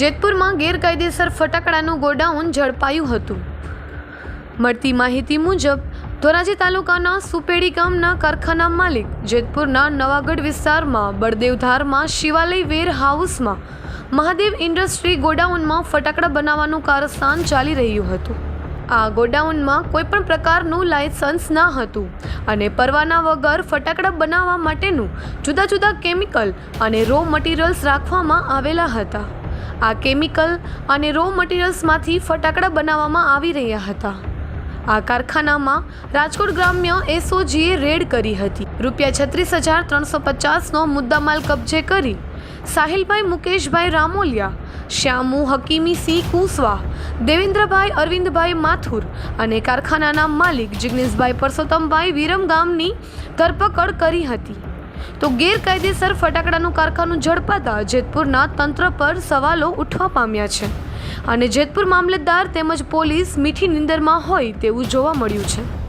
જેતપુરમાં ગેરકાયદેસર ફટાકડાનું ગોડાઉન ઝડપાયું હતું. મળતી માહિતી મુજબ, ધોરાજી તાલુકાના સુપેડી ગામના કારખાના માલિક જેતપુરના નવાગઢ વિસ્તારમાં બળદેવધારમાં શિવાલય વેર હાઉસમાં મહાદેવ ઇન્ડસ્ટ્રી ગોડાઉનમાં ફટાકડા બનાવવાનું કારસ્થાન ચાલી રહ્યું હતું. આ ગોડાઉનમાં કોઈપણ પ્રકારનું લાયસન્સ ન હતું અને પરવાના વગર ફટાકડા બનાવવા માટેનું જુદા જુદા કેમિકલ અને રો મટીરિયલ્સ રાખવામાં આવેલા હતા. આ કેમિકલ અને રો મટીરિયલ્સમાંથી ફટાકડા બનાવવામાં આવી રહ્યા હતા. આ કારખાનામાં રાજકોટ ગ્રામ્ય એસઓજીએ રેડ કરી હતી. રૂપિયા છત્રીસ હજાર ત્રણસો પચાસનો મુદ્દામાલ કબજે કરી સાહિલભાઈ મુકેશભાઈ રામોલિયા, શ્યામુ હકીમી સિંહ કુસવા, દેવેન્દ્રભાઈ અરવિંદભાઈ માથુર અને કારખાનાના માલિક જિગ્નેશભાઈ પરસોત્તમભાઈ વિરમગામની ધરપકડ કરી હતી. તો ગેરકાયદેસર ફટાકડાનું કારખાનું ઝડપાતા જેતપુરના તંત્ર પર સવાલો ઉઠવા પામ્યા છે. અને જેતપુર મામલતદાર તેમજ પોલીસ મીઠી નિંદરમાં હોય તેવું જોવા મળ્યું છે.